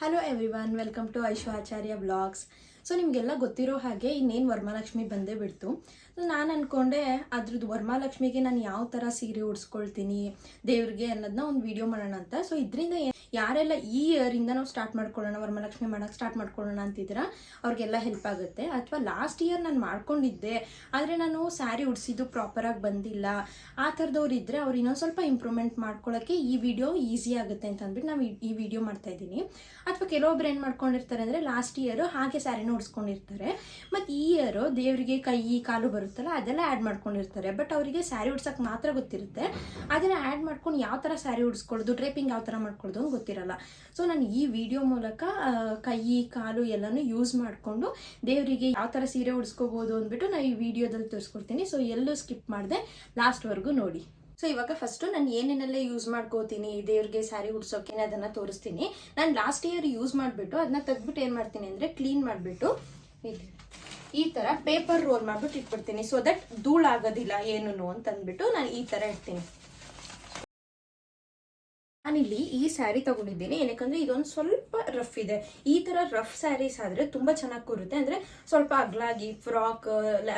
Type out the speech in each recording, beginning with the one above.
Hello everyone, welcome to Aishwarya Vlogs. So ನಿಮಗೆಲ್ಲ ಗೊತ್ತಿರೋ ಹಾಗೆ ಇನ್ನೇನು ವರಮಹಾಲಕ್ಷ್ಮಿ ಬಂದೇ ಬಿಡ್ತು. ನಾನು ಅಂದ್ಕೊಂಡೆ ಅದ್ರದ್ದು ವರಮಹಾಲಕ್ಷ್ಮಿಗೆ ನಾನು ಯಾವ ಥರ ಸೀರೆ ಉಡ್ಸ್ಕೊಳ್ತೀನಿ, ದೇವ್ರಿಗೆ ಅನ್ನೋದನ್ನ ಒಂದು ವಿಡಿಯೋ ಮಾಡೋಣ ಅಂತ. ಸೊ ಇದರಿಂದ ಯಾರೆಲ್ಲ ಈ ಇಯರಿಂದ ನಾವು ಸ್ಟಾರ್ಟ್ ಮಾಡ್ಕೊಳ್ಳೋಣ, ವರಮಹಾಲಕ್ಷ್ಮಿ ಮಾಡೋಕ್ಕೆ ಸ್ಟಾರ್ಟ್ ಮಾಡ್ಕೊಳ್ಳೋಣ ಅಂತಿದ್ದೀರಾ, ಅವ್ರಿಗೆಲ್ಲ ಹೆಲ್ಪ್ ಆಗುತ್ತೆ. ಅಥವಾ ಲಾಸ್ಟ್ ಇಯರ್ ನಾನು ಮಾಡ್ಕೊಂಡಿದ್ದೆ, ಆದರೆ ನಾನು ಸ್ಯಾರಿ ಉಡ್ಸಿದ್ದು ಪ್ರಾಪರಾಗಿ ಬಂದಿಲ್ಲ. ಆ ಥರದವ್ರು ಇದ್ದರೆ ಅವ್ರು ಇನ್ನೊಂದು ಸ್ವಲ್ಪ ಇಂಪ್ರೂವ್ಮೆಂಟ್ ಮಾಡ್ಕೊಳ್ಳೋಕ್ಕೆ ಈ ವಿಡಿಯೋ ಈಸಿ ಆಗುತ್ತೆ ಅಂತ ಅಂದ್ಬಿಟ್ಟು ನಾವು ಈ ವಿಡಿಯೋ ಮಾಡ್ತಾ ಇದ್ದೀನಿ. ಅಥವಾ ಕೆಲವೊಬ್ರು ಏನು ಮಾಡ್ಕೊಂಡಿರ್ತಾರೆ ಅಂದರೆ ಲಾಸ್ಟ್ ಇಯರು ಹಾಗೆ ಸ್ಯಾರಿನ ಉಡ್ಸ್ಕೊಂಡಿರ್ತಾರೆ ಮತ್ತು ಈ ಇಯರು ದೇವರಿಗೆ ಕೈ ಕಾಲು ಬರುತ್ತಲ್ಲ, ಅದೆಲ್ಲ ಆ್ಯಡ್ ಮಾಡ್ಕೊಂಡಿರ್ತಾರೆ. ಬಟ್ ಅವರಿಗೆ ಸ್ಯಾರಿ ಉಡ್ಸೋಕೆ ಮಾತ್ರ ಗೊತ್ತಿರುತ್ತೆ. ಅದನ್ನು ಆ್ಯಡ್ ಮಾಡ್ಕೊಂಡು ಯಾವ ಥರ ಸ್ಯಾರಿ ಉಡ್ಸ್ಕೊಳ್ಳೋದು ಡ್ರೇಪಿಂಗ್ ಯಾವ ಥರ ಮಾಡ್ಕೊಳ್ಳೋದು ಅಂತ ಗೊತ್ತಿರಲ್ಲ. ಸೊ ನಾನು ಈ ವಿಡಿಯೋ ಮೂಲಕ ಕೈ ಕಾಲು ಎಲ್ಲನೂ ಯೂಸ್ ಮಾಡಿಕೊಂಡು ದೇವರಿಗೆ ಯಾವ ಥರ ಸೀರೆ ಉಡ್ಸ್ಕೋಬೋದು ಅಂದ್ಬಿಟ್ಟು ನಾನು ಈ ವಿಡಿಯೋದಲ್ಲಿ ತೋರಿಸ್ಕೊಡ್ತೀನಿ. ಸೊ ಎಲ್ಲೂ ಸ್ಕಿಪ್ ಮಾಡಿದೆ. ಲಾಸ್ಟ್ವರೆಗೂ ನೋಡಿ. ಸೊ ಇವಾಗ ಫಸ್ಟು ನಾನು ಏನೇನೆಲ್ಲ ಯೂಸ್ ಮಾಡ್ಕೋತೀನಿ ದೇವ್ರಿಗೆ ಸ್ಯಾರಿ ಉಡ್ಸೋಕೆ ಅದನ್ನು ತೋರಿಸ್ತೀನಿ. ನಾನು ಲಾಸ್ಟ್ ಇಯರ್ ಯೂಸ್ ಮಾಡಿಬಿಟ್ಟು ಅದನ್ನ ತೆಗ್ದ್ಬಿಟ್ಟು ಏನು ಮಾಡ್ತೀನಿ ಅಂದರೆ ಕ್ಲೀನ್ ಮಾಡಿಬಿಟ್ಟು ಈ ಥರ ಪೇಪರ್ ರೋಲ್ ಮಾಡಿಬಿಟ್ಟು ಇಟ್ಬಿಡ್ತೀನಿ. ಸೊ ದಟ್ ಧೂಳಾಗೋದಿಲ್ಲ ಏನೂ ಅಂತ ಅಂದ್ಬಿಟ್ಟು ನಾನು ಈ ಥರ ಇಡ್ತೀನಿ. ನಾನಿಲ್ಲಿ ಈ ಸ್ಯಾರಿ ತಗೊಂಡಿದ್ದೀನಿ. ಏನಕ್ಕಂದ್ರೆ ಇದೊಂದು ಸ್ವಲ್ಪ ರಫ್ ಇದೆ. ಈ ತರ ರಫ್ ಸ್ಯಾರೀಸ್ ಆದ್ರೆ ತುಂಬಾ ಚೆನ್ನಾಗಿ ಕೂರುತ್ತೆ. ಅಂದ್ರೆ ಸ್ವಲ್ಪ ಅಗ್ಲಾಗಿ ಫ್ರಾಕ್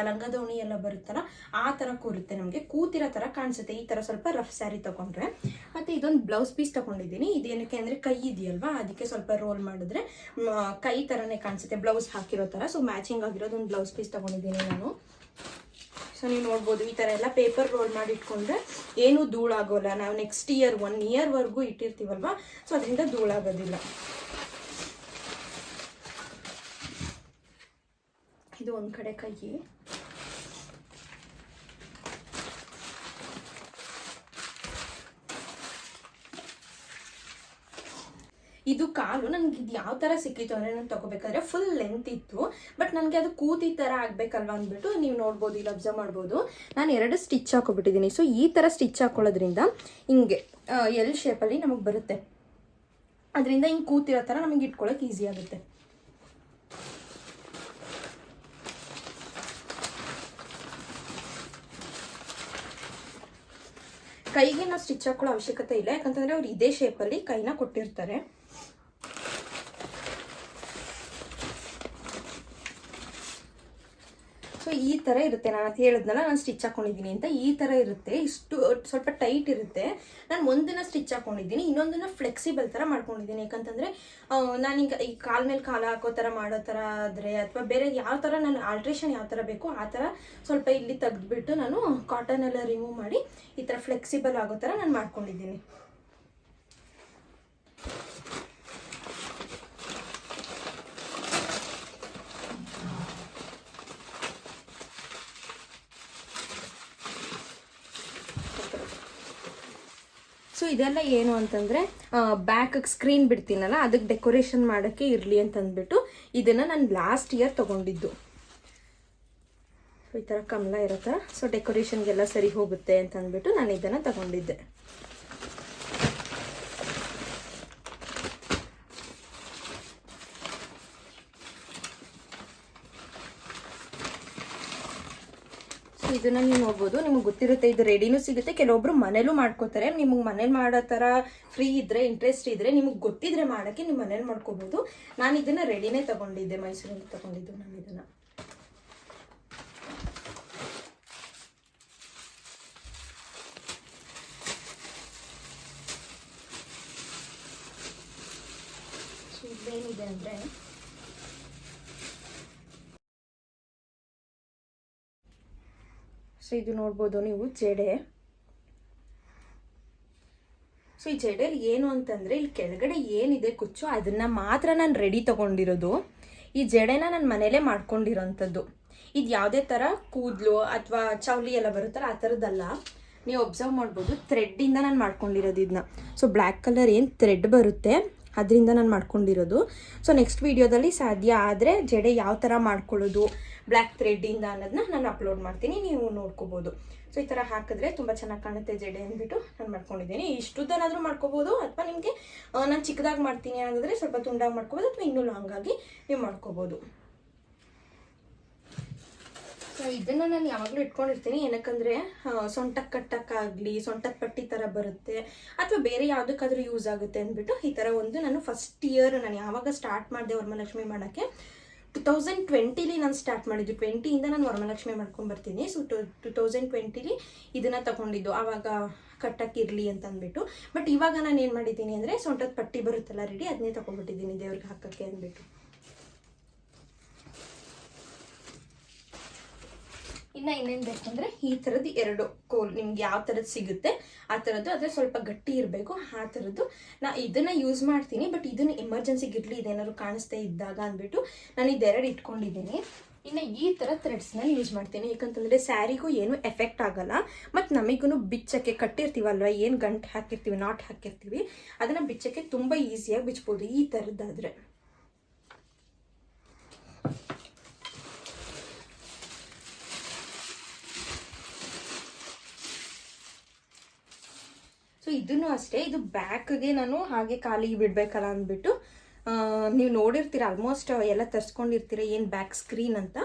ಲಂಗದೋಣಿ ಎಲ್ಲ ಬರುತ್ತಲ್ಲ, ಆ ತರ ಕೂರುತ್ತೆ ನಮಗೆ. ಕೂತಿರೋ ತರ ಕಾಣಿಸುತ್ತೆ. ಈ ತರ ಸ್ವಲ್ಪ ರಫ್ ಸ್ಯಾರಿ ತಗೊಂಡ್ರೆ. ಮತ್ತೆ ಇದೊಂದು ಬ್ಲೌಸ್ ಪೀಸ್ ತಗೊಂಡಿದ್ದೀನಿ. ಇದೇನಕ್ಕೆ ಅಂದ್ರೆ ಕೈ ಇದೆಯಲ್ವಾ? ಅದಕ್ಕೆ ಸ್ವಲ್ಪ ರೋಲ್ ಮಾಡಿದ್ರೆ ಕೈ ತರನೇ ಕಾಣಿಸುತ್ತೆ. ಬ್ಲೌಸ್ ಹಾಕಿರೋ ತರ. ಸೊ ಮ್ಯಾಚಿಂಗ್ ಆಗಿರೋದು ಒಂದು ಬ್ಲೌಸ್ ಪೀಸ್ ತಗೊಂಡಿದ್ದೀನಿ ನಾನು. ಸೊ ನೀವು ನೋಡ್ಬೋದು, ಈ ಥರ ಎಲ್ಲ ಪೇಪರ್ ರೋಲ್ ಮಾಡಿ ಇಟ್ಕೊಂಡ್ರೆ ಏನು ಧೂಳಾಗೋಲ್ಲ. ನಾವು ನೆಕ್ಸ್ಟ್ ಇಯರ್ ಒನ್ ಇಯರ್ವರೆಗೂ ಇಟ್ಟಿರ್ತೀವಲ್ವ? ಸೊ ಅದರಿಂದ ಧೂಳಾಗೋದಿಲ್ಲ. ಇದು ಒಂದು ಕಡೆ ಕೈ ಇದು ಕಾಲು, ನನಗೆ ಇದು ಯಾವ ಥರ ಸಿಕ್ಕಿತ್ತು ಅಂದರೆ ನಾನು ತಗೋಬೇಕಾದ್ರೆ ಫುಲ್ ಲೆಂತ್ ಇತ್ತು. ಬಟ್ ನನಗೆ ಅದು ಕೂತಿ ಥರ ಆಗಬೇಕಲ್ವ ಅಂದ್ಬಿಟ್ಟು ನೀವು ನೋಡ್ಬೋದು, ಇಲ್ಲಿ ಅಬ್ಸರ್ವ್ ಮಾಡ್ಬೋದು. ನಾನು ಎರಡು ಸ್ಟಿಚ್ ಹಾಕೊಬಿಟ್ಟಿದ್ದೀನಿ. ಸೊ ಈ ಥರ ಸ್ಟಿಚ್ ಹಾಕೊಳ್ಳೋದ್ರಿಂದ ಹಿಂಗೆ ಎಲ್ ಶೇಪಲ್ಲಿ ನಮಗೆ ಬರುತ್ತೆ. ಅದರಿಂದ ಹಿಂಗೆ ಕೂತಿರೋ ಥರ ನಮಗೆ ಇಟ್ಕೊಳ್ಳೋಕೆ ಈಸಿ ಆಗುತ್ತೆ. ಕೈಗೆ ನಾವು ಸ್ಟಿಚ್ ಹಾಕೊಳ್ಳೋ ಅವಶ್ಯಕತೆ ಇಲ್ಲ. ಯಾಕಂತಂದ್ರೆ ಅವ್ರು ಇದೇ ಶೇಪಲ್ಲಿ ಕೈನ ಕೊಟ್ಟಿರ್ತಾರೆ. ಈ ಥರ ಇರುತ್ತೆ. ನಾನು ಅದು ಹೇಳಿದ್ನಲ್ಲ, ನಾನು ಸ್ಟಿಚ್ ಹಾಕೊಂಡಿದ್ದೀನಿ ಅಂತ ಈ ಥರ ಇರುತ್ತೆ. ಇಷ್ಟು ಸ್ವಲ್ಪ ಟೈಟ್ ಇರುತ್ತೆ. ನಾನು ಒಂದಿನ ಸ್ಟಿಚ್ ಹಾಕೊಂಡಿದ್ದೀನಿ, ಇನ್ನೊಂದನ್ನ ಫ್ಲೆಕ್ಸಿಬಲ್ ಥರ ಮಾಡ್ಕೊಂಡಿದ್ದೀನಿ. ಯಾಕಂತಂದರೆ ನಾನೀಗ ಈ ಕಾಲ್ ಮೇಲೆ ಕಾಲ ಹಾಕೋ ಥರ ಮಾಡೋ ಥರ ಆದರೆ, ಅಥವಾ ಬೇರೆ ಯಾವ ಥರ ನಾನು ಆಲ್ಟ್ರೇಷನ್ ಯಾವ ಥರ ಬೇಕು ಆ ಥರ ಸ್ವಲ್ಪ ಇಲ್ಲಿ ತೆಗೆದುಬಿಟ್ಟು ನಾನು ಕಾಟನ್ ಎಲ್ಲ ರಿಮೂವ್ ಮಾಡಿ ಈ ಥರ ಫ್ಲೆಕ್ಸಿಬಲ್ ಆಗೋ ಥರ ನಾನು ಮಾಡ್ಕೊಂಡಿದ್ದೀನಿ ಸೊ ಇದೆಲ್ಲ ಏನು ಅಂತಂದರೆ ಬ್ಯಾಕಿಗೆ ಸ್ಕ್ರೀನ್ ಬಿಡ್ತೀನಲ್ಲ, ಅದಕ್ಕೆ ಡೆಕೋರೇಷನ್ ಮಾಡೋಕ್ಕೆ ಇರಲಿ ಅಂತಂದ್ಬಿಟ್ಟು ಇದನ್ನು ನಾನು ಲಾಸ್ಟ್ ಇಯರ್ ತೊಗೊಂಡಿದ್ದು. ಈ ಥರ ಕಮಲ ಇರೋ ಥರ ಸೊ ಡೆಕೋರೇಷನ್ಗೆಲ್ಲ ಸರಿ ಹೋಗುತ್ತೆ ಅಂತ ಅಂದ್ಬಿಟ್ಟು ನಾನು ಇದನ್ನು ತಗೊಂಡಿದ್ದೆ. ಇದನ್ನ ನೀವು ನೋಡ್ಬೋದು. ನಿಮ್ಗೆ ಗೊತ್ತಿರುತ್ತೆ ಇದು ರೆಡಿನೂ ಸಿಗುತ್ತೆ. ಕೆಲವೊಬ್ರು ಮನೇಲೂ ಮಾಡ್ಕೋತಾರೆ. ನಿಮಗೆ ಮನೇಲಿ ಮಾಡೋ ಥರ ಫ್ರೀ ಇದ್ರೆ ಇಂಟ್ರೆಸ್ಟ್ ಇದ್ರೆ, ನಿಮಗೆ ಗೊತ್ತಿದ್ರೆ ಮಾಡೋಕ್ಕೆ ನೀವು ಮನೇಲಿ ಮಾಡ್ಕೋಬೋದು. ನಾನು ಇದನ್ನ ರೆಡಿನೇ ತಗೊಂಡಿದ್ದೆ. ಮೈಸೂರಲ್ಲಿ ತಗೊಂಡಿದ್ದು ನಾನು ಇದನ್ನ. ಏನಿದೆ ಅಂದರೆ ಸೊ ಇದು ನೋಡ್ಬೋದು ನೀವು ಜಡೆ. ಸೊ ಈ ಜಡೆಯಲ್ಲಿ ಏನು ಅಂತಂದರೆ, ಇಲ್ಲಿ ಕೆಳಗಡೆ ಏನಿದೆ ಕುಚ್ಚು, ಅದನ್ನು ಮಾತ್ರ ನಾನು ರೆಡಿ ತಗೊಂಡಿರೋದು. ಈ ಜಡೆನ ನಾನು ಮನೇಲೇ ಮಾಡ್ಕೊಂಡಿರೋಂಥದ್ದು. ಇದು ಯಾವುದೇ ಥರ ಕೂದಲು ಅಥವಾ ಚೌಲಿ ಎಲ್ಲ ಬರುತ್ತಲ್ಲ, ಆ ಥರದ್ದಲ್ಲ ನೀವು ಒಬ್ಸರ್ವ್ ಮಾಡ್ಬೋದು ಥ್ರೆಡ್ಡಿಂದ ನಾನು ಮಾಡ್ಕೊಂಡಿರೋದು ಇದನ್ನ ಸೊ ಬ್ಲ್ಯಾಕ್ ಕಲರ್ ಏನು ಥ್ರೆಡ್ ಬರುತ್ತೆ. ಅದರಿಂದ ನಾನು ಮಾಡ್ಕೊಂಡಿರೋದು. ಸೊ ನೆಕ್ಸ್ಟ್ ವೀಡಿಯೋದಲ್ಲಿ ಸಾಧ್ಯ ಆದರೆ ಜಡೆ ಯಾವ ಥರ ಮಾಡ್ಕೊಳ್ಳೋದು ಬ್ಲ್ಯಾಕ್ ಥ್ರೆಡ್ಡಿಂದ ಅನ್ನೋದನ್ನ ನಾನು ಅಪ್ಲೋಡ್ ಮಾಡ್ತೀನಿ, ನೀವು ನೋಡ್ಕೋಬೋದು. ಸೊ ಈ ಥರ ಹಾಕಿದ್ರೆ ತುಂಬ ಚೆನ್ನಾಗಿ ಕಾಣುತ್ತೆ ಜಡೆ ಅಂದ್ಬಿಟ್ಟು ನಾನು ಮಾಡ್ಕೊಂಡಿದ್ದೀನಿ. ಇಷ್ಟುದ್ದನಾದರೂ ಮಾಡ್ಕೋಬೋದು, ಅಥವಾ ನಿಮಗೆ ನಾನು ಚಿಕ್ಕದಾಗಿ ಮಾಡ್ತೀನಿ ಅನ್ನೋದಾದರೆ ಸ್ವಲ್ಪ ತುಂಡಾಗಿ ಮಾಡ್ಕೋಬೋದು, ಅಥವಾ ಇನ್ನೂ ಲಾಂಗಾಗಿ ನೀವು ಮಾಡ್ಕೋಬೋದು. ಇದನ್ನ ನಾನು ಯಾವಾಗಲೂ ಇಟ್ಕೊಂಡಿರ್ತೀನಿ. ಏನಕ್ಕಂದ್ರೆ ಸೊಂಟಕ್ಕೆ ಕಟ್ಟಕ್ಕಾಗಲಿ ಸೊಂಟದ ಪಟ್ಟಿ ಥರ ಬರುತ್ತೆ, ಅಥವಾ ಬೇರೆ ಯಾವುದಕ್ಕಾದ್ರೂ ಯೂಸ್ ಆಗುತ್ತೆ ಅಂದ್ಬಿಟ್ಟು ಈ ಥರ ಒಂದು ನಾನು ಫಸ್ಟ್ ಇಯರ್ ನಾನು ಯಾವಾಗ ಸ್ಟಾರ್ಟ್ ಮಾಡಿದೆ ವರಮಲಕ್ಷ್ಮಿ ಮಾಡೋಕ್ಕೆ, ಟು ತೌಸಂಡ್ ಟ್ವೆಂಟಿಲಿ ನಾನು ಸ್ಟಾರ್ಟ್ ಮಾಡಿದ್ದು. ಟ್ವೆಂಟಿಯಿಂದ ನಾನು ವರಮಲಕ್ಷ್ಮಿ ಮಾಡ್ಕೊಂಡು ಬರ್ತೀನಿ. ಸೊ ಟು ಟು ತೌಸಂಡ್ ಟ್ವೆಂಟಿಲಿ ಇದನ್ನು ತಗೊಂಡಿದ್ದು. ಆವಾಗ ಕಟ್ಟಕ್ಕಿರಲಿ ಅಂತ ಅಂದ್ಬಿಟ್ಟು. ಬಟ್ ಇವಾಗ ನಾನು ಏನು ಮಾಡಿದ್ದೀನಿ ಅಂದರೆ, ಸೊಂಟದ ಪಟ್ಟಿ ಬರುತ್ತಲ್ಲ ರೆಡಿ ಅದನ್ನೇ ತಗೊಂಡ್ಬಿಟ್ಟಿದ್ದೀನಿ ದೇವ್ರಿಗೆ ಹಾಕೋಕ್ಕೆ ಅಂದ್ಬಿಟ್ಟು. ಇನ್ನ ಇನ್ನೇನು ಬೇಕಂದ್ರೆ ಈ ಥರದ್ದು ಎರಡು ಕೋಲ್ ನಿಮ್ಗೆ ಯಾವ ಥರದ್ದು ಸಿಗುತ್ತೆ, ಆ ಥರದ್ದು ಆದರೆ ಸ್ವಲ್ಪ ಗಟ್ಟಿ ಇರಬೇಕು, ಆ ಥರದ್ದು ನಾ ಇದನ್ನ ಯೂಸ್ ಮಾಡ್ತೀನಿ. ಬಟ್ ಇದನ್ನ ಎಮರ್ಜೆನ್ಸಿಗೆ ಇರಲಿ ಇದೇನಾದ್ರು ಕಾಣಿಸ್ತಾ ಇದ್ದಾಗ ಅಂದ್ಬಿಟ್ಟು ನಾನು ಇದೆರಡು ಇಟ್ಕೊಂಡಿದ್ದೀನಿ. ಇನ್ನು ಈ ಥರ ಥ್ರೆಡ್ಸ್ನ ಯೂಸ್ ಮಾಡ್ತೀನಿ. ಯಾಕಂತಂದರೆ ಸ್ಯಾರಿಗೂ ಏನು ಎಫೆಕ್ಟ್ ಆಗಲ್ಲ. ಮತ್ತು ನಮಗೂ ಬಿಚ್ಚಕ್ಕೆ ಕಟ್ಟಿರ್ತೀವಲ್ವ? ಏನು ಗಂಟು ಹಾಕಿರ್ತೀವಿ ನಾಟ್ ಹಾಕಿರ್ತೀವಿ. ಅದನ್ನು ಬಿಚ್ಚಕ್ಕೆ ತುಂಬ ಈಸಿಯಾಗಿ ಬಿಚ್ಬೋದು ಈ ಥರದ್ದಾದರೆ ಇದನ್ನು ಅಷ್ಟೇ, ಇದು ಬ್ಯಾಕ್ಗೆ ನಾನು ಹಾಗೆ ಖಾಲಿಗೆ ಬಿಡಬೇಕಲ್ಲ ಅಂದ್ಬಿಟ್ಟು ನೀವು ನೋಡಿರ್ತೀರ ಆಲ್ಮೋಸ್ಟ್ ಎಲ್ಲ ತರಿಸ್ಕೊಂಡಿರ್ತೀರ ಏನು ಬ್ಯಾಕ್ ಸ್ಕ್ರೀನ್ ಅಂತ,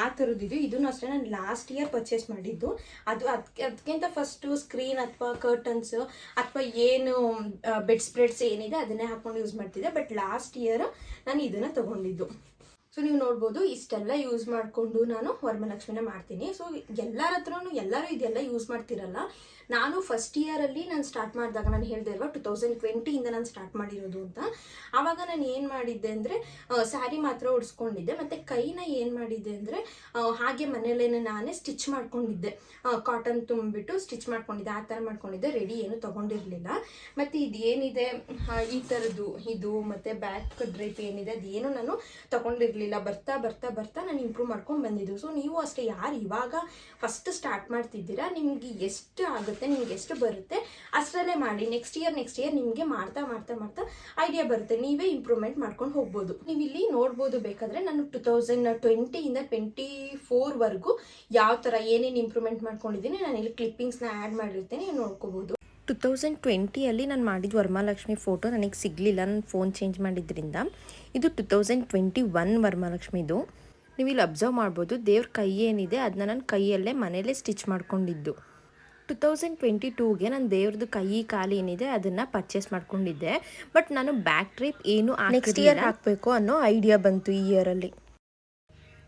ಆ ಥರದ್ದು ಇದು. ಇದನ್ನು ಅಷ್ಟೇ ನಾನು ಲಾಸ್ಟ್ ಇಯರ್ ಪರ್ಚೇಸ್ ಮಾಡಿದ್ದು. ಅದು ಅದಕ್ಕೆ ಅದಕ್ಕಿಂತ ಫಸ್ಟು ಸ್ಕ್ರೀನ್ ಅಥವಾ ಕರ್ಟನ್ಸ್ ಅಥವಾ ಏನು ಬೆಡ್ ಸ್ಪ್ರೆಡ್ಸ್ ಏನಿದೆ ಅದನ್ನೇ ಹಾಕೊಂಡು ಯೂಸ್ ಮಾಡ್ತಿದ್ದೆ. ಬಟ್ ಲಾಸ್ಟ್ ಇಯರ್ ನಾನು ಇದನ್ನು ತೊಗೊಂಡಿದ್ದು. ಸೊ ನೀವು ನೋಡ್ಬೋದು, ಇಷ್ಟೆಲ್ಲ ಯೂಸ್ ಮಾಡಿಕೊಂಡು ನಾನು ವರಮಲಕ್ಷ್ಮಿನ ಮಾಡ್ತೀನಿ. ಸೊ ಎಲ್ಲರ ಹತ್ರನೂ ಎಲ್ಲರೂ ಇದೆಲ್ಲ ಯೂಸ್ ಮಾಡ್ತಿರಲ್ಲ. ನಾನು ಫಸ್ಟ್ ಇಯರಲ್ಲಿ ನಾನು ಸ್ಟಾರ್ಟ್ ಮಾಡಿದಾಗ ನಾನು ಹೇಳಿದೆ ಅಲ್ವಾ ಟು ತೌಸಂಡ್ ಟ್ವೆಂಟಿಯಿಂದ ನಾನು ಸ್ಟಾರ್ಟ್ ಮಾಡಿರೋದು ಅಂತ. ಆವಾಗ ನಾನು ಏನು ಮಾಡಿದ್ದೆ ಅಂದರೆ ಸ್ಯಾರಿ ಮಾತ್ರ ಉಡ್ಸ್ಕೊಂಡಿದ್ದೆ. ಮತ್ತು ಕೈನ ಏನು ಮಾಡಿದ್ದೆ ಅಂದರೆ ಹಾಗೆ ಮನೆಯಲ್ಲೇ ನಾನೇ ಸ್ಟಿಚ್ ಮಾಡ್ಕೊಂಡಿದ್ದೆ. ಕಾಟನ್ ತುಂಬಿಬಿಟ್ಟು ಸ್ಟಿಚ್ ಮಾಡ್ಕೊಂಡಿದ್ದೆ. ಆ ಥರ ಮಾಡ್ಕೊಂಡಿದ್ದೆ. ರೆಡಿ ಏನು ತೊಗೊಂಡಿರಲಿಲ್ಲ. ಮತ್ತು ಇದೇನಿದೆ ಈ ಥರದ್ದು ಇದು, ಮತ್ತು ಬ್ಯಾಕ್ ಡ್ರೈಪ್ ಏನಿದೆ, ಅದೇನು ನಾನು ತಗೊಂಡಿರಲಿಲ್ಲ. ಬರ್ತಾ ಬರ್ತಾ ಬರ್ತಾ ನಾನು ಇಂಪ್ರೂವ್ ಮಾಡ್ಕೊಂಡು ಬಂದಿದ್ದು. ಸೊ ನೀವು ಅಷ್ಟೇ, ಯಾರು ಇವಾಗ ಫಸ್ಟ್ ಸ್ಟಾರ್ಟ್ ಮಾಡ್ತಿದ್ದೀರಾ, ನಿಮಗೆ ಎಷ್ಟು ಆಗುತ್ತೆ? ನಿಮ್ಗೆ ಎಷ್ಟು ಬರುತ್ತೆ, ಅಷ್ಟರಲ್ಲೇ ಮಾಡಿ. ನೆಕ್ಸ್ಟ್ ಇಯರ್ ನೆಕ್ಸ್ಟ್ ಇಯರ್ ನಿಮಗೆ ಮಾಡ್ತಾ ಮಾಡ್ತಾ ಮಾಡ್ತಾ ಐಡಿಯಾ ಬರುತ್ತೆ. ನೀವೇ ಇಂಪ್ರೂವ್ಮೆಂಟ್ ಮಾಡ್ಕೊಂಡು ಹೋಗ್ಬೋದು. ನೀವು ಇಲ್ಲಿ ನೋಡ್ಬೋದು ಬೇಕಾದ್ರೆ ನಾನು ಟು ತೌಸಂಡ್ ಟ್ವೆಂಟಿಯಿಂದ ಟ್ವೆಂಟಿ ಫೋರ್ವರೆಗೂ ಯಾವ ಥರ ಏನೇನು ಇಂಪ್ರೂವ್ಮೆಂಟ್ ಮಾಡ್ಕೊಂಡಿದ್ದೀನಿ ನಾನು ಇಲ್ಲಿ ಕ್ಲಿಪ್ಪಿಂಗ್ಸ್ನ ಆ್ಯಡ್ ಮಾಡಿರ್ತೀನಿ ನೋಡ್ಕೋಬೋದು. ಟು ತೌಸಂಡ್ ಟ್ವೆಂಟಿಯಲ್ಲಿ ನಾನು ಮಾಡಿದ ವರಮಹಾಲಕ್ಷ್ಮಿ ಫೋಟೋ ನನಗೆ ಸಿಗಲಿಲ್ಲ. ನನ್ನ ಫೋನ್ ಚೇಂಜ್ ಮಾಡಿದ್ರಿಂದ. ಇದು ಟು ತೌಸಂಡ್ ಟ್ವೆಂಟಿ ಒನ್ ವರಮಹಾಲಕ್ಷ್ಮಿದು. ನೀವು ಇಲ್ಲಿ ಅಬ್ಸರ್ವ್ ಮಾಡ್ಬೋದು, ದೇವ್ರ ಕೈ ಏನಿದೆ ಅದನ್ನ ನಾನು ಕೈಯಲ್ಲೇ ಮನೇಲೇ ಸ್ಟಿಚ್ ಮಾಡ್ಕೊಂಡಿದ್ದು. ಟು ತೌಸಂಡ್ ಟ್ವೆಂಟಿ ಟೂಗೆ ನಾನು ದೇವ್ರದ್ದು ಕೈ ಕಾಲು ಏನಿದೆ ಅದನ್ನು ಪರ್ಚೇಸ್ ಮಾಡ್ಕೊಂಡಿದ್ದೆ. ಬಟ್ ನಾನು ಬ್ಯಾಕ್ ಟ್ರಿಪ್ ಏನು ನೆಕ್ಸ್ಟ್ ಇಯರ್ ಹಾಕಬೇಕು ಅನ್ನೋ ಐಡಿಯಾ ಬಂತು ಈ ಇಯರಲ್ಲಿ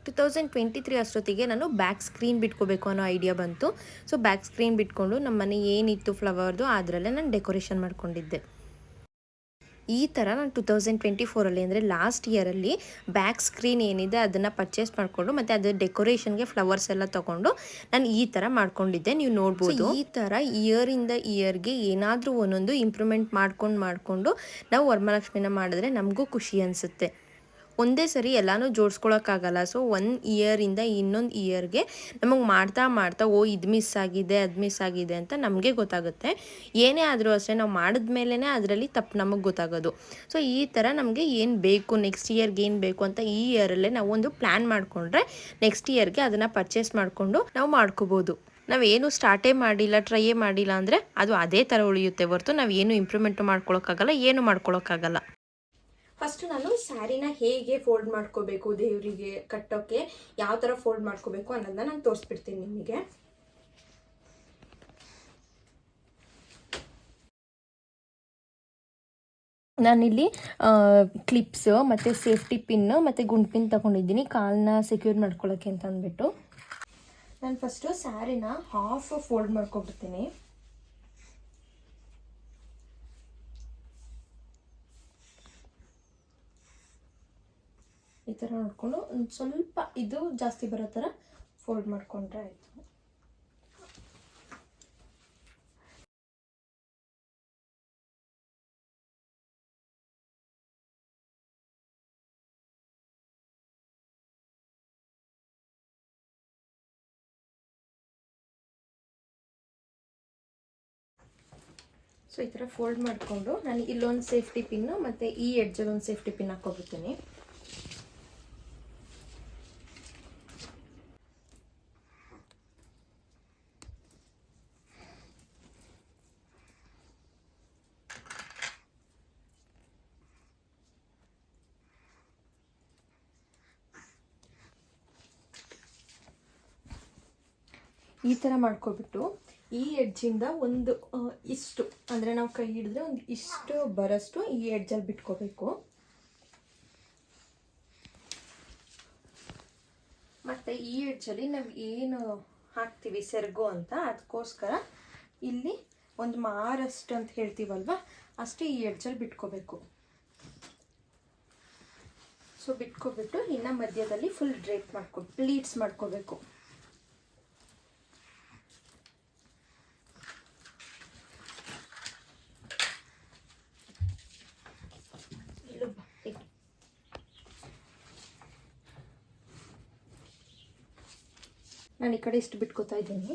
ಟು ತೌಸಂಡ್ ಟ್ವೆಂಟಿ ತ್ರೀ ಅಷ್ಟೊತ್ತಿಗೆ ನಾನು ಬ್ಯಾಕ್ ಸ್ಕ್ರೀನ್ ಬಿಟ್ಕೋಬೇಕು ಅನ್ನೋ ಐಡಿಯಾ ಬಂತು. ಸೊ ಬ್ಯಾಕ್ ಸ್ಕ್ರೀನ್ ಬಿಟ್ಕೊಂಡು ನಮ್ಮ ಮನೆ ಏನಿತ್ತು ಫ್ಲವರ್ದು ಅದರಲ್ಲೇ ನಾನು ಡೆಕೋರೇಷನ್ ಮಾಡ್ಕೊಂಡಿದ್ದೆ. ಈ ಥರ ನಾನು ಟು ತೌಸಂಡ್ ಟ್ವೆಂಟಿ ಫೋರಲ್ಲಿ ಅಂದರೆ ಲಾಸ್ಟ್ ಇಯರಲ್ಲಿ ಬ್ಯಾಕ್ ಸ್ಕ್ರೀನ್ ಏನಿದೆ ಅದನ್ನು ಪರ್ಚೇಸ್ ಮಾಡಿಕೊಂಡು ಮತ್ತು ಅದು ಡೆಕೋರೇಷನ್ಗೆ ಫ್ಲವರ್ಸ್ ಎಲ್ಲ ತೊಗೊಂಡು ನಾನು ಈ ಥರ ಮಾಡ್ಕೊಂಡಿದ್ದೆ, ನೀವು ನೋಡ್ಬೋದು. ಈ ಥರ ಇಯರಿಂದ ಇಯರ್ಗೆ ಏನಾದರೂ ಒಂದೊಂದು ಇಂಪ್ರೂವ್ಮೆಂಟ್ ಮಾಡ್ಕೊಂಡು ಮಾಡಿಕೊಂಡು ನಾವು ವರಮಹಾಲಕ್ಷ್ಮಿನ ಮಾಡಿದ್ರೆ ನಮಗೂ ಖುಷಿ ಅನಿಸುತ್ತೆ. ಒಂದೇ ಸರಿ ಎಲ್ಲನೂ ಜೋಡಿಸ್ಕೊಳಕ್ಕಾಗಲ್ಲ. ಸೊ ಒನ್ ಇಯರಿಂದ ಇನ್ನೊಂದು ಇಯರ್ಗೆ ನಮಗೆ ಮಾಡ್ತಾ ಮಾಡ್ತಾ, ಓ, ಇದು ಮಿಸ್ ಆಗಿದೆ, ಅದು ಮಿಸ್ ಆಗಿದೆ ಅಂತ ನಮಗೆ ಗೊತ್ತಾಗುತ್ತೆ. ಏನೇ ಆದರೂ ಅಷ್ಟೇ ನಾವು ಮಾಡಿದ್ಮೇಲೆ ಅದರಲ್ಲಿ ತಪ್ಪು ನಮಗೆ ಗೊತ್ತಾಗೋದು. ಸೊ ಈ ಥರ ನಮಗೆ ಏನು ಬೇಕು ನೆಕ್ಸ್ಟ್ ಇಯರ್ಗೆ ಏನು ಬೇಕು ಅಂತ ಈ ಇಯರಲ್ಲೇ ನಾವು ಒಂದು ಪ್ಲ್ಯಾನ್ ಮಾಡಿಕೊಂಡ್ರೆ ನೆಕ್ಸ್ಟ್ ಇಯರ್ಗೆ ಅದನ್ನು ಪರ್ಚೇಸ್ ಮಾಡಿಕೊಂಡು ನಾವು ಮಾಡ್ಕೋಬೋದು. ನಾವೇನು ಸ್ಟಾರ್ಟೇ ಮಾಡಿಲ್ಲ ಟ್ರೈಯೇ ಮಾಡಿಲ್ಲ ಅಂದರೆ ಅದು ಅದೇ ಥರ ಉಳಿಯುತ್ತೆ ಹೊರತು ನಾವು ಏನು ಇಂಪ್ರೂವ್ಮೆಂಟು ಮಾಡ್ಕೊಳಕ್ಕಾಗಲ್ಲ, ಏನು ಮಾಡ್ಕೊಳಕ್ಕಾಗಲ್ಲ. ಫಸ್ಟ್ ನಾನು ಸ್ಯಾರಿನ ಹೇಗೆ ಫೋಲ್ಡ್ ಮಾಡ್ಕೋಬೇಕು, ದೇವರಿಗೆ ಕಟ್ಟೋಕ್ಕೆ ಯಾವ ಥರ ಫೋಲ್ಡ್ ಮಾಡ್ಕೋಬೇಕು ಅನ್ನೋದನ್ನ ನಾನು ತೋರಿಸ್ಬಿಡ್ತೀನಿ ನಿಮಗೆ. ನಾನಿಲ್ಲಿ ಕ್ಲಿಪ್ಸ್ ಮತ್ತು ಸೇಫ್ಟಿ ಪಿನ್ ಮತ್ತು ಗುಂಡ್ ಪಿನ್ ತಗೊಂಡಿದ್ದೀನಿ. ಕಾಲನ್ನ ಸೆಕ್ಯೂರ್ ಮಾಡ್ಕೊಳ್ಳೋಕ್ಕೆ ಅಂತ ಅಂದ್ಬಿಟ್ಟು. ನಾನು ಫಸ್ಟು ಸ್ಯಾರಿನ ಹಾಫ್ ಫೋಲ್ಡ್ ಮಾಡ್ಕೊಬಿಡ್ತೀನಿ. ಈ ಥರ ನೋಡಿಕೊಂಡು ಒಂದು ಸ್ವಲ್ಪ ಇದು ಜಾಸ್ತಿ ಬರೋ ಥರ ಫೋಲ್ಡ್ ಮಾಡ್ಕೊಂಡ್ರೆ ಆಯಿತು. ಸೊ ಈ ಥರ ಫೋಲ್ಡ್ ಮಾಡಿಕೊಂಡು ನಾನು ಇಲ್ಲೊಂದು ಸೇಫ್ಟಿ ಪಿನ್ನು ಮತ್ತು ಈ ಎಡ್ಜಲ್ಲಿ ಒಂದು ಸೇಫ್ಟಿ ಪಿನ್ ಹಾಕ್ಕೊಬಿಡ್ತೀನಿ. ಈ ಥರ ಮಾಡ್ಕೊಬಿಟ್ಟು ಈ ಎಡ್ಜಿಂದ ಒಂದು ಇಷ್ಟು, ಅಂದರೆ ನಾವು ಕೈ ಹಿಡಿದ್ರೆ ಒಂದು ಇಷ್ಟು ಬರೋಷ್ಟು ಈ ಎಡ್ಜಲ್ಲಿ ಬಿಟ್ಕೋಬೇಕು. ಮತ್ತು ಈ ಎಡ್ಜಲ್ಲಿ ನಾವು ಏನು ಹಾಕ್ತೀವಿ ಸೆರಗು ಅಂತ ಅದಕ್ಕೋಸ್ಕರ ಇಲ್ಲಿ ಒಂದು ಮಾರಷ್ಟು ಅಂತ ಹೇಳ್ತೀವಲ್ವ, ಅಷ್ಟೇ ಈ ಎಡ್ಜಲ್ಲಿ ಬಿಟ್ಕೋಬೇಕು. ಸೊ ಬಿಟ್ಕೊಬಿಟ್ಟು ಇನ್ನು ಮಧ್ಯದಲ್ಲಿ ಫುಲ್ ಡ್ರೇಪ್ ಮಾಡ್ಕೊ ಪ್ಲೀಟ್ಸ್ ಮಾಡ್ಕೋಬೇಕು. ನಾನು ಈ ಕಡೆ ಇಷ್ಟು ಬಿಟ್ಕೋತಾ ಇದ್ದೀನಿ.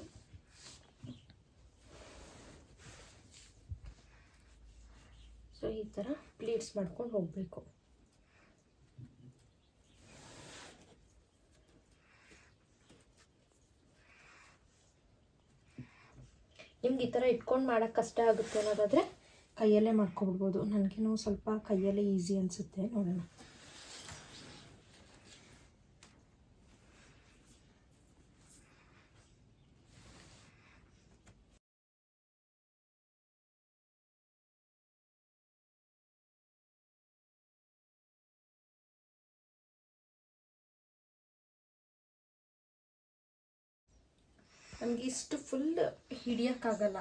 ಸೊ ಈ ಥರ ಪ್ಲೀಟ್ಸ್ ಮಾಡ್ಕೊಂಡು ಹೋಗಬೇಕು. ನಿಮ್ಗೆ ಈ ಥರ ಇಟ್ಕೊಂಡು ಮಾಡೋಕ್ಕೆ ಕಷ್ಟ ಆಗುತ್ತೆ ಅನ್ನೋದಾದರೆ ಕೈಯಲ್ಲೇ ಮಾಡ್ಕೊಬಿಡ್ಬೋದು. ನನಗೇನು ಸ್ವಲ್ಪ ಕೈಯಲ್ಲೇ ಈಸಿ ಅನಿಸುತ್ತೆ ನೋಡೋಣ. ನಮಗೆ ಇಷ್ಟು ಫುಲ್ ಹಿಡಿಯೋಕ್ಕಾಗಲ್ಲ.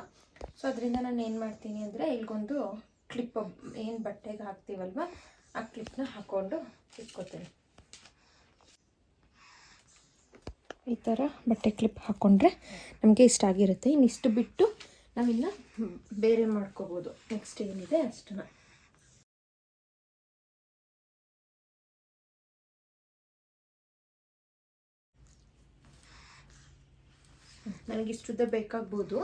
ಸೊ ಅದರಿಂದ ನಾನು ಏನು ಮಾಡ್ತೀನಿ ಅಂದರೆ ಇಲ್ಲಿಗೊಂದು ಕ್ಲಿಪ್ ಏನು ಬಟ್ಟೆಗೆ ಹಾಕ್ತೀವಲ್ವ, ಆ ಕ್ಲಿಪ್ನ ಹಾಕ್ಕೊಂಡು ಇಟ್ಕೋತೀನಿ. ಈ ಥರ ಬಟ್ಟೆ ಕ್ಲಿಪ್ ಹಾಕ್ಕೊಂಡ್ರೆ ನಮಗೆ ಇಷ್ಟ ಆಗಿರುತ್ತೆ. ಇನ್ನಿಷ್ಟು ಬಿಟ್ಟು ನಾವಿನ್ನ ಬೇರೆ ಮಾಡ್ಕೋಬೋದು. ನೆಕ್ಸ್ಟ್ ಏನಿದೆ ಅಷ್ಟನ್ನ. ನನಗೆ ಇಷ್ಟುದ್ದ ಬೇಕಾಗ್ಬೋದು.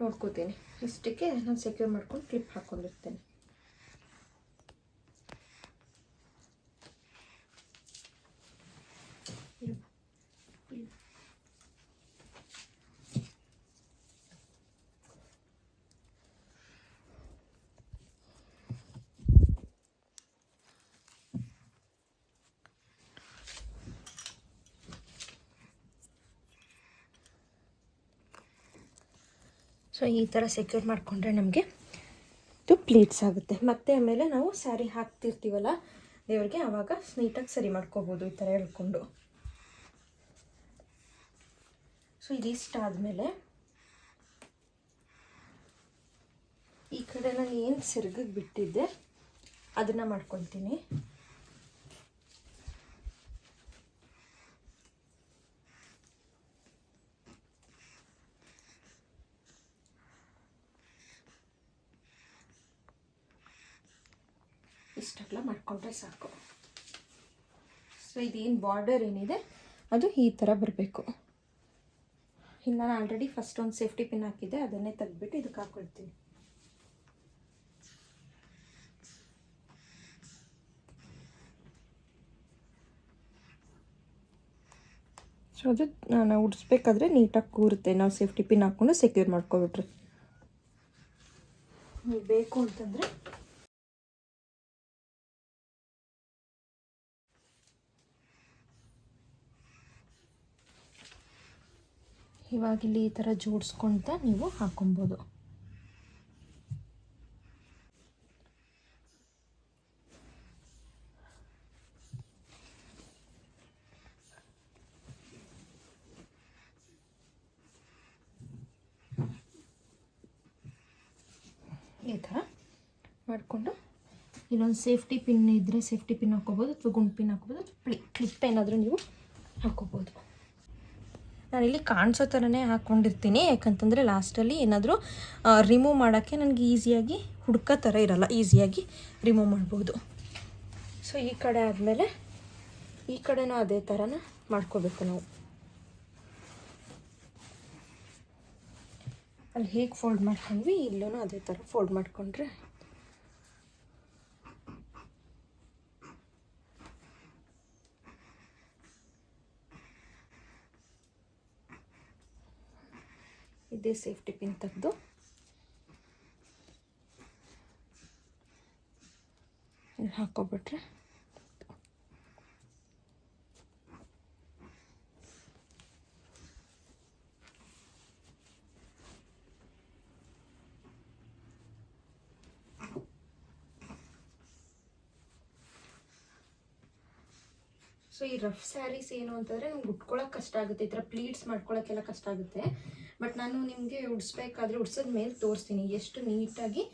ನೋಡ್ಕೋತೀನಿ. ಇಷ್ಟಕ್ಕೆ ನಾನು ಸೆಕ್ಯೂರ್ ಮಾಡ್ಕೊಂಡು ಕ್ಲಿಪ್ ಹಾಕ್ಕೊಂಡಿರ್ತೇನೆ ಇರು. ಇರು. ಸೊ, ಈ ಥರ ಸೆಕ್ಯೂರ್ ಮಾಡಿಕೊಂಡ್ರೆ ನಮಗೆ ಇದು ಪ್ಲೀಟ್ಸ್ ಆಗುತ್ತೆ. ಮತ್ತೆ ಆಮೇಲೆ ನಾವು ಸ್ಯಾರಿ ಹಾಕ್ತಿರ್ತೀವಲ್ಲ, ದೇವ್ರಿಗೆ ಆವಾಗ ನೀಟಾಗಿ ಸರಿ ಮಾಡ್ಕೋಬೋದು ಈ ಥರ ಹೇಳ್ಕೊಂಡು. ಸೊ ಇದಿಷ್ಟ ಆದಮೇಲೆ ಈ ಕಡೆ ನಾನು ಏನು ಸೆರ್ಗಿಗೆ ಬಿಟ್ಟಿದ್ದೆ, ಅದನ್ನು ಮಾಡ್ಕೊತೀನಿ ಇಷ್ಟೆಲ್ಲ ಮಾಡ್ಕೊಂಡ್ರೆ ಸಾಕು. ಸೊ ಇದೇನು ಬಾರ್ಡರ್ ಏನಿದೆ, ಅದು ಈ ಥರ ಬರಬೇಕು. ಇನ್ನು ನಾನು ಆಲ್ರೆಡಿ ಫಸ್ಟ್ ಒಂದು ಸೇಫ್ಟಿ ಪಿನ್ ಹಾಕಿದ್ದೆ, ಅದನ್ನೇ ತೆಗ್ದುಬಿಟ್ಟು ಇದಕ್ಕೆ ಹಾಕ್ಕೊಳ್ತೀನಿ ಸೊ ಅದು ನಾನು ಉಡಿಸ್ಬೇಕಾದ್ರೆ ನೀಟಾಗಿ ಕೂರುತ್ತೆ. ನಾವು ಸೇಫ್ಟಿ ಪಿನ್ ಹಾಕ್ಕೊಂಡು ಸೆಕ್ಯೂರ್ ಮಾಡ್ಕೊಬಿಟ್ರೆ. ಬೇಕು ಅಂತಂದರೆ ಇವಾಗ ಇಲ್ಲಿ ಈ ಥರ ಜೋಡಿಸ್ಕೊಳ್ತಾ ನೀವು ಹಾಕೊಬೋದು. ಈ ಥರ ಮಾಡಿಕೊಂಡು ಇಲ್ಲೊಂದು ಸೇಫ್ಟಿ ಪಿನ್ ಇದ್ದರೆ ಸೇಫ್ಟಿ ಪಿನ್ ಹಾಕೋಬೋದು ಅಥವಾ ಗುಂಡು ಪಿನ್ ಹಾಕೋಬೋದು ಅಥವಾ ಕ್ಲಿಪ್ ಏನಾದರೂ ನೀವು ಹಾಕೋಬೋದು. ನಾನಿಲ್ಲಿ ಕಾಣಿಸೋ ಥರನೇ ಹಾಕ್ಕೊಂಡಿರ್ತೀನಿ. ಯಾಕಂತಂದರೆ ಲಾಸ್ಟಲ್ಲಿ ಏನಾದರೂ ರಿಮೂವ್ ಮಾಡೋಕ್ಕೆ ನನಗೆ ಈಸಿಯಾಗಿ ಹುಡ್ಕೋ ಥರ ಇರಲ್ಲ. ಈಸಿಯಾಗಿ ರಿಮೂವ್ ಮಾಡ್ಬೋದು. ಸೊ ಈ ಕಡೆ ಆದಮೇಲೆ ಈ ಕಡೆನೂ ಅದೇ ಥರನ ಮಾಡ್ಕೋಬೇಕು ನಾವು. ಅಲ್ಲಿ ಹೇಗೆ ಫೋಲ್ಡ್ ಮಾಡ್ಕೊಂಡ್ವಿ, ಇಲ್ಲೂ ಅದೇ ಥರ ಫೋಲ್ಡ್ ಮಾಡಿಕೊಂಡ್ರೆ ಇದೆ ಸೇಫ್ಟಿ ಪಿನ್ ತೆಗೆದು. ಇಲ್ಲಿ ಸೊ ಈ ರಫ್ ಸ್ಯಾರೀಸ್ ಏನು ಅಂತಂದ್ರೆ ನಮ್ಗೆ ಉಟ್ಕೊಳ್ಳೋಕೆ ಕಷ್ಟ ಆಗುತ್ತೆ. ಈ ಥರ ಪ್ಲೀಟ್ಸ್ ಮಾಡ್ಕೊಳ್ಳೋಕ್ಕೆಲ್ಲ ಕಷ್ಟ ಆಗುತ್ತೆ. ಬಟ್ ನಾನು ನಿಮಗೆ ಉಡ್ಸ್ಬೇಕಾದ್ರೆ ಉಡ್ಸದ ಮೇಲೆ ತೋರಿಸ್ತೀನಿ. ಎಷ್ಟು ನೀಟಾಗಿ,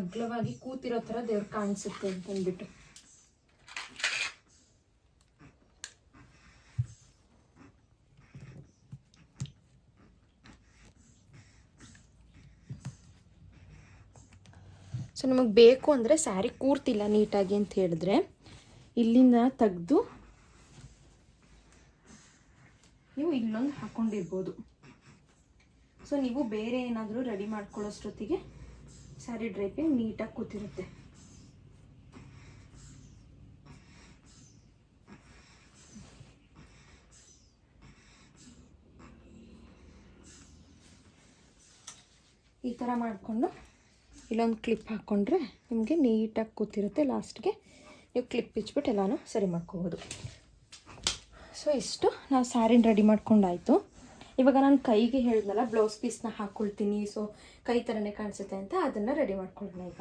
ಅಗ್ಲವಾಗಿ ಕೂತಿರೋ ಥರ ದೇವ್ರು ಕಾಣಿಸುತ್ತೆ ಅಂತ ಅಂದ್ಬಿಟ್ಟು. ಸೊ ನಮಗೆ ಬೇಕು ಅಂದರೆ ಸ್ಯಾರಿ ಕೂರ್ತಿಲ್ಲ ನೀಟಾಗಿ ಅಂತ ಹೇಳಿದ್ರೆ. ಇಲ್ಲಿಂದ ತೆಗೆದು ನೀವು ಇಲ್ಲೊಂದು ಹಾಕೊಂಡಿರ್ಬೋದು. ಸೊ ನೀವು ಬೇರೆ ಏನಾದರೂ ರೆಡಿ ಮಾಡ್ಕೊಳ್ಳೋಷ್ಟೊತ್ತಿಗೆ ಸ್ಯಾರಿ ಡ್ರೈಪಿಂಗ್ ನೀಟಾಗಿ ಕೂತಿರುತ್ತೆ. ಈ ಥರ ಮಾಡಿಕೊಂಡು ಇಲ್ಲೊಂದು ಕ್ಲಿಪ್ ಹಾಕ್ಕೊಂಡ್ರೆ ನಿಮಗೆ ನೀಟಾಗಿ ಕೂತಿರುತ್ತೆ ಲಾಸ್ಟ್ಗೆ ನೀವು ಕ್ಲಿಪ್ ಇಚ್ಬಿಟ್ಟು ಎಲ್ಲನೂ ಸರಿ ಮಾಡ್ಕೋಬೋದು. ಸೊ ಇಷ್ಟು ನಾವು ಸ್ಯಾರಿನ ರೆಡಿ ಮಾಡ್ಕೊಂಡಾಯಿತು ಇವಾಗ ನಾನು ಕೈಗೆ ಹೇಳಿದ್ನಲ್ಲ ಬ್ಲೌಸ್ ಪೀಸ್ನ ಹಾಕ್ಕೊಳ್ತೀನಿ ಸೊ ಕೈ ಥರನೇ ಕಾಣಿಸುತ್ತೆ ಅಂತ ಅದನ್ನು ರೆಡಿ ಮಾಡ್ಕೊಳ್ಳೋಣ ಈಗ.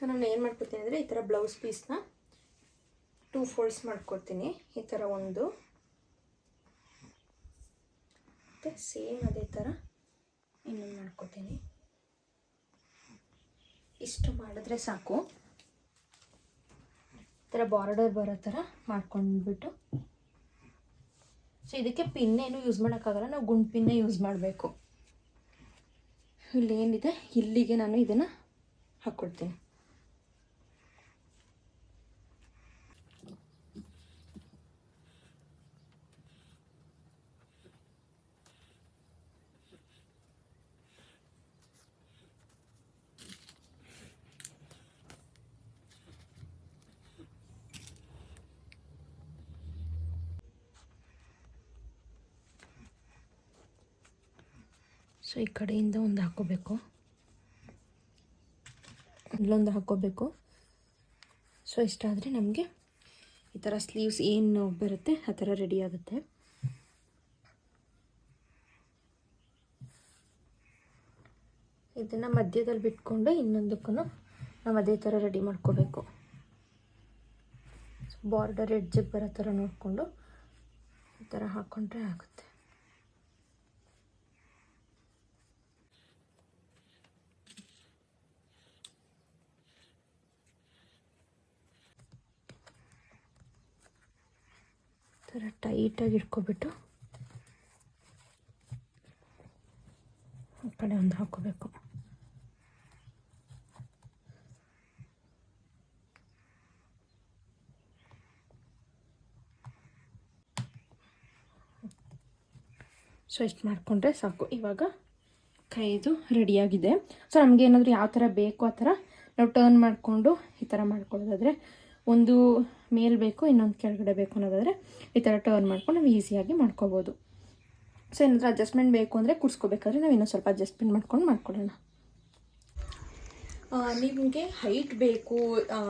ನಾನು ಏನು ಮಾಡ್ಕೊತೀನಿ ಅಂದರೆ ಈ ಥರ ಬ್ಲೌಸ್ ಪೀಸ್ನ ಟೂ ಫೋಲ್ಡ್ಸ್ ಮಾಡ್ಕೊತೀನಿ ಈ ಥರ ಒಂದು. ಮತ್ತು ಸೇಮ್ ಅದೇ ಥರ ಇನ್ನೊಂದು ಮಾಡ್ಕೊತೀನಿ ಇಷ್ಟು ಮಾಡಿದ್ರೆ ಸಾಕು. ಈ ಥರ ಬಾರ್ಡರ್ ಬರೋ ಥರ ಮಾಡ್ಕೊಂಡ್ಬಿಟ್ಟು. ಸೊ ಇದಕ್ಕೆ ಪಿನ್ನೇನು ಯೂಸ್ ಮಾಡೋಕ್ಕಾಗಲ್ಲ ನಾವು ಗುಂಡು ಪಿನ್ನೇ ಯೂಸ್ ಮಾಡಬೇಕು. ಇಲ್ಲೇನಿದೆ ಇಲ್ಲಿಗೆ ನಾನು ಇದನ್ನು ಹಾಕ್ಕೊಡ್ತೀನಿ ಸೊ, ಈ ಕಡೆಯಿಂದ ಒಂದು ಹಾಕೋಬೇಕು. ಇಲ್ಲೊಂದು ಹಾಕೋಬೇಕು. ಸೊ, ಇಷ್ಟಾದರೆ ನಮಗೆ ಈ ಥರ ಸ್ಲೀವ್ಸ್ ಏನು ಬರುತ್ತೆ, ಆ ಥರ ರೆಡಿ ಆಗುತ್ತೆ. ಇದನ್ನು ಮಧ್ಯದಲ್ಲಿ ಬಿಟ್ಕೊಂಡು ಇನ್ನೊಂದಕ್ಕೂ ನಾವು ಅದೇ ಥರ ರೆಡಿ ಮಾಡ್ಕೋಬೇಕು. ಬಾರ್ಡರ್ ಎಡ್ಜಿಗೆ ಬರೋ ಥರ ನೋಡಿಕೊಂಡು ಈ ಥರ ಹಾಕ್ಕೊಂಡ್ರೆ ಆಗುತ್ತೆ. ಥರ ಟೈಟಾಗಿ ಇಟ್ಕೊಬಿಟ್ಟು ಆ ಕಡೆ ಒಂದು ಹಾಕೋಬೇಕು ಸೊ ಇಷ್ಟು ಮಾಡಿಕೊಂಡ್ರೆ ಸಾಕು. ಇವಾಗ ಕೈದು ರೆಡಿಯಾಗಿದೆ ಸೊ ನಮಗೆ ಏನಾದರೂ ಯಾವ ಥರ ಬೇಕು ಆ ಥರ ನಾವು ಟರ್ನ್ ಮಾಡಿಕೊಂಡು ಈ ಥರ ಮಾಡ್ಕೊಳ್ಳೋದಾದರೆ ಒಂದು ಮೇಲ್ ಬೇಕು, ಇನ್ನೊಂದು ಕೆಳಗಡೆ ಬೇಕು ಅನ್ನೋದಾದರೆ ಈ ಥರ ಟರ್ನ್ ಮಾಡ್ಕೊಂಡು ನಾವು ಈಸಿಯಾಗಿ ಮಾಡ್ಕೋಬೋದು. ಸೊ ಏನಾದರೂ ಅಡ್ಜಸ್ಟ್ಮೆಂಟ್ ಬೇಕು ಅಂದರೆ ಕುಡ್ಸ್ಕೋಬೇಕಾದ್ರೆ ನಾವು ಇನ್ನೊಂದು ಸ್ವಲ್ಪ ಅಡ್ಜಸ್ಟ್ಮೆಂಟ್ ಮಾಡ್ಕೊಂಡು ಮಾಡ್ಕೊಳ್ಳೋಣ ನಿಮಗೆ ಹೈಟ್ ಬೇಕು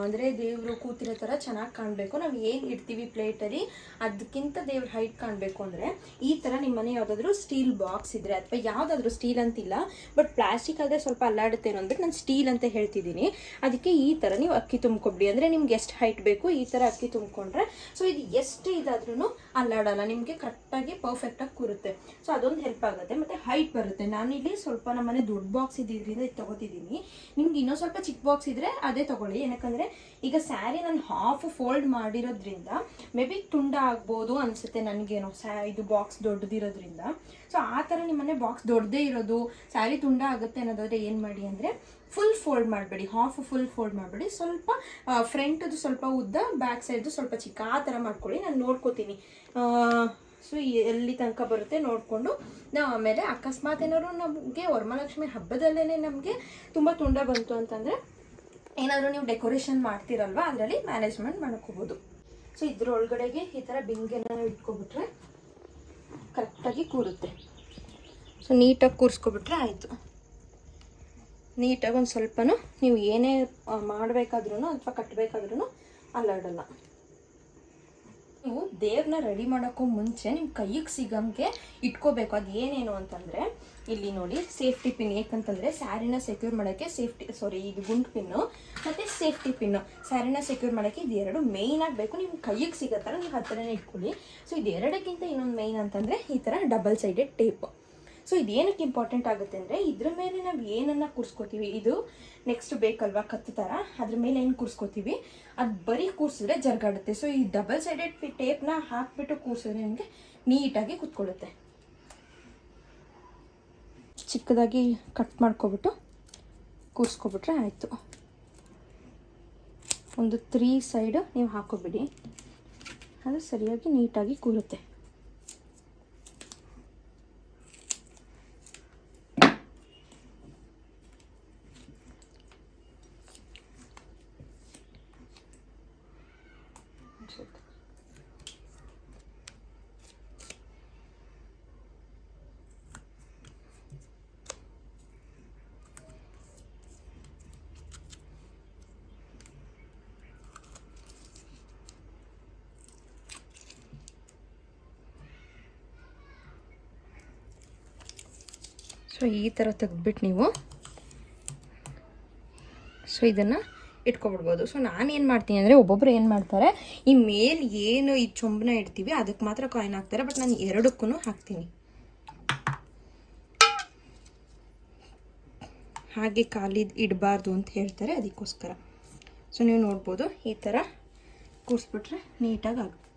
ಅಂದರೆ ದೇವರು ಕೂತಿರೋ ಥರ ಚೆನ್ನಾಗಿ ಕಾಣಬೇಕು. ನಾವು ಏನು ಇಡ್ತೀವಿ ಪ್ಲೇಟಲ್ಲಿ ಅದಕ್ಕಿಂತ ದೇವ್ರ ಹೈಟ್ ಕಾಣಬೇಕು ಅಂದರೆ, ಈ ಥರ ನಿಮ್ಮ ಮನೆ ಯಾವುದಾದ್ರೂ ಸ್ಟೀಲ್ ಬಾಕ್ಸ್ ಇದ್ದರೆ ಅಥವಾ ಯಾವುದಾದ್ರೂ ಸ್ಟೀಲ್ ಅಂತಿಲ್ಲ ಬಟ್ ಪ್ಲಾಸ್ಟಿಕ್ ಆದರೆ ಸ್ವಲ್ಪ ಅಲ್ಲಾಡುತ್ತೆ ಅಂದ್ಬಿಟ್ಟು ನಾನು ಸ್ಟೀಲ್ ಅಂತ ಹೇಳ್ತಿದ್ದೀನಿ. ಅದಕ್ಕೆ ಈ ಥರ ನೀವು ಅಕ್ಕಿ ತುಂಬ್ಕೊಬಿಡಿ. ಅಂದರೆ ನಿಮ್ಗೆ ಎಷ್ಟು ಹೈಟ್ ಬೇಕು, ಈ ಥರ ಅಕ್ಕಿ ತುಂಬಿಕೊಂಡ್ರೆ ಸೊ ಇದು ಎಷ್ಟು ಇದಾದ್ರೂ ಅಲ್ಲಾಡಲ್ಲ. ನಿಮಗೆ ಕರೆಕ್ಟಾಗಿ ಪರ್ಫೆಕ್ಟಾಗಿ ಕೂರುತ್ತೆ. ಸೊ ಅದೊಂದು ಹೆಲ್ಪ್ ಆಗುತ್ತೆ. ಮತ್ತು ಹೈಟ್ ಬರುತ್ತೆ. ನಾನಿಲ್ಲಿ ಸ್ವಲ್ಪ ನಮ್ಮನೆ ದೊಡ್ಡ ಬಾಕ್ಸ್ ಇದ್ದಿದ್ದರಿಂದ ಇದು ತೊಗೋತಿದ್ದೀನಿ. ನಿಮ್ಗೆ ಇನ್ನೂ ಸ್ವಲ್ಪ ಚಿಕ್ಕ ಬಾಕ್ಸ್ ಇದ್ದರೆ ಅದೇ ತಗೊಳ್ಳಿ. ಏನಕ್ಕಂದರೆ ಈಗ ಸ್ಯಾರಿ ನಾನು ಹಾಫ್ ಫೋಲ್ಡ್ ಮಾಡಿರೋದ್ರಿಂದ ಮೇ ಬಿ ತುಂಡ ಆಗ್ಬೋದು ಅನಿಸುತ್ತೆ ನನಗೇನೋ. ಸ್ಯಾ ಇದು ಬಾಕ್ಸ್ ದೊಡ್ಡದಿರೋದ್ರಿಂದ. ಸೊ ಆ ಥರ ನಿಮ್ಮನೆ ಬಾಕ್ಸ್ ದೊಡ್ಡದೇ ಇರೋದು ಸ್ಯಾರಿ ತುಂಡ ಆಗುತ್ತೆ ಅನ್ನೋದಾದ್ರೆ ಏನು ಮಾಡಿ ಅಂದರೆ ಫುಲ್ ಫೋಲ್ಡ್ ಮಾಡಬೇಡಿ. ಹಾಫ್ ಫುಲ್ ಫೋಲ್ಡ್ ಮಾಡಬೇಡಿ. ಸ್ವಲ್ಪ ಫ್ರಂಟದು ಸ್ವಲ್ಪ ಉದ್ದ ಬ್ಯಾಕ್ ಸೈಡ್ದು ಸ್ವಲ್ಪ ಚಿಕ್ಕ, ಆ ಥರ ಮಾಡ್ಕೊಳ್ಳಿ. ನಾನು ನೋಡ್ಕೋತೀನಿ. ಸೊ ಎಲ್ಲಿ ತನಕ ಬರುತ್ತೆ ನೋಡಿಕೊಂಡು ನಾವು ಆಮೇಲೆ ಅಕಸ್ಮಾತ್ ಏನಾದ್ರು ನಮಗೆ ವರಮಹಾಲಕ್ಷ್ಮಿ ಹಬ್ಬದಲ್ಲೇ ನಮಗೆ ತುಂಬ ತುಂಡ ಬಂತು ಅಂತಂದರೆ ಏನಾದರೂ ನೀವು ಡೆಕೋರೇಷನ್ ಮಾಡ್ತೀರಲ್ವ, ಅದರಲ್ಲಿ ಮ್ಯಾನೇಜ್ಮೆಂಟ್ ಮಾಡ್ಕೋಬೋದು. ಸೊ ಇದ್ರೊಳಗಡೆಗೆ ಈ ಥರ ಬಿಂಗೆನ ಇಟ್ಕೊಬಿಟ್ರೆ ಕರೆಕ್ಟಾಗಿ ಕೂರುತ್ತೆ. ಸೊ ನೀಟಾಗಿ ಕೂರಿಸ್ಕೊಬಿಟ್ರೆ ಆಯಿತು. ನೀಟಾಗಿ ಒಂದು ಸ್ವಲ್ಪನೂ ನೀವು ಏನೇ ಮಾಡಬೇಕಾದ್ರೂ ಅಥವಾ ಕಟ್ಟಬೇಕಾದ್ರೂ ಅಲ್ಲಾಡಲ್ಲ. ನೀವು ದೇವ್ರನ್ನ ರೆಡಿ ಮಾಡೋಕ್ಕೂ ಮುಂಚೆ ನಿಮ್ಮ ಕೈಗೆ ಸಿಗಂಗೆ ಇಟ್ಕೋಬೇಕು. ಅದು ಏನೇನು ಅಂತಂದರೆ, ಇಲ್ಲಿ ನೋಡಿ ಸೇಫ್ಟಿ ಪಿನ್ ಏಕಂತಂದರೆ ಸ್ಯಾರಿನ ಸೆಕ್ಯೂರ್ ಮಾಡೋಕ್ಕೆ ಸೇಫ್ಟಿ ಸಾರಿ ಇದು ಗುಂಡು ಪಿನ್ನು ಮತ್ತು ಸೇಫ್ಟಿ ಪಿನ್ನು ಸ್ಯಾರಿನ ಸೆಕ್ಯೂರ್ ಮಾಡೋಕ್ಕೆ ಇದು ಎರಡು ಮೇಯ್ನ್ ಆಗಬೇಕು ನಿಮ್ಮ ಕೈಗೆ ಸಿಗೋ ಥರ ನೀವು ಹತ್ತಿರನೇ ಇಟ್ಕೊಳ್ಳಿ. ಸೊ ಇದು ಎರಡಕ್ಕಿಂತ ಇನ್ನೊಂದು ಮೇಯ್ನ್ ಅಂತಂದರೆ ಈ ಥರ ಡಬಲ್ ಸೈಡೆಡ್ ಟೇಪ್ ಸೊ ಇದೇನಕ್ಕೆ ಇಂಪಾರ್ಟೆಂಟ್ ಆಗುತ್ತೆ ಅಂದರೆ ಇದ್ರ ಮೇಲೆ ನಾವು ಏನನ್ನ ಕೂರಿಸ್ಕೋತೀವಿ? ಇದು ನೆಕ್ಸ್ಟ್ ಬೇಕಲ್ವಾ? ಕತ್ತು ಥರ ಅದ್ರ ಮೇಲೆ ಏನು ಕೂರಿಸ್ಕೋತೀವಿ? ಅದು ಬರೀ ಕೂರಿಸಿದ್ರೆ ಜರ್ಗಾಡುತ್ತೆ. ಸೊ ಈ ಡಬಲ್ ಸೈಡೆಡ್ ಟೇಪ್ನ ಹಾಕ್ಬಿಟ್ಟು ಕೂರಿಸಿದ್ರೆ ನಿಮಗೆ ನೀಟಾಗಿ ಕೂತ್ಕೊಳ್ಳುತ್ತೆ. ಚಿಕ್ಕದಾಗಿ ಕಟ್ ಮಾಡ್ಕೊಬಿಟ್ಟು ಕೂರಿಸ್ಕೊಬಿಟ್ರೆ ಆಯಿತು. ಒಂದು ತ್ರೀ ಸೈಡ್ ನೀವು ಹಾಕೋಬಿಡಿ ಅದು ಸರಿಯಾಗಿ ನೀಟಾಗಿ ಕೂರುತ್ತೆ. ಸೊ, ಈ ಥರ ತೆಗೆದ್ಬಿಟ್ಟು ನೀವು. ಸೊ, ಇದನ್ನು ಇಟ್ಕೊಬಿಡ್ಬೋದು. ಸೊ ನಾನು ಏನು ಮಾಡ್ತೀನಿ ಅಂದರೆ ಒಬ್ಬೊಬ್ರು ಏನು ಮಾಡ್ತಾರೆ, ಈ ಮೇಲ್ ಏನು ಈ ಚೊಂಬನ ಇಡ್ತೀವಿ ಅದಕ್ಕೆ ಮಾತ್ರ ಕಾಯಿನ್ ಹಾಕ್ತಾರೆ ಬಟ್ ನಾನು ಎರಡಕ್ಕೂ ಹಾಕ್ತೀನಿ. ಹಾಗೆ ಖಾಲಿ ಇಡಬಾರ್ದು ಅಂತ ಹೇಳ್ತಾರೆ, ಅದಕ್ಕೋಸ್ಕರ. ಸೊ, ನೀವು ನೋಡ್ಬೋದು, ಈ ಥರ ಕೂರಿಸ್ಬಿಟ್ರೆ ನೀಟಾಗಿ ಆಗುತ್ತೆ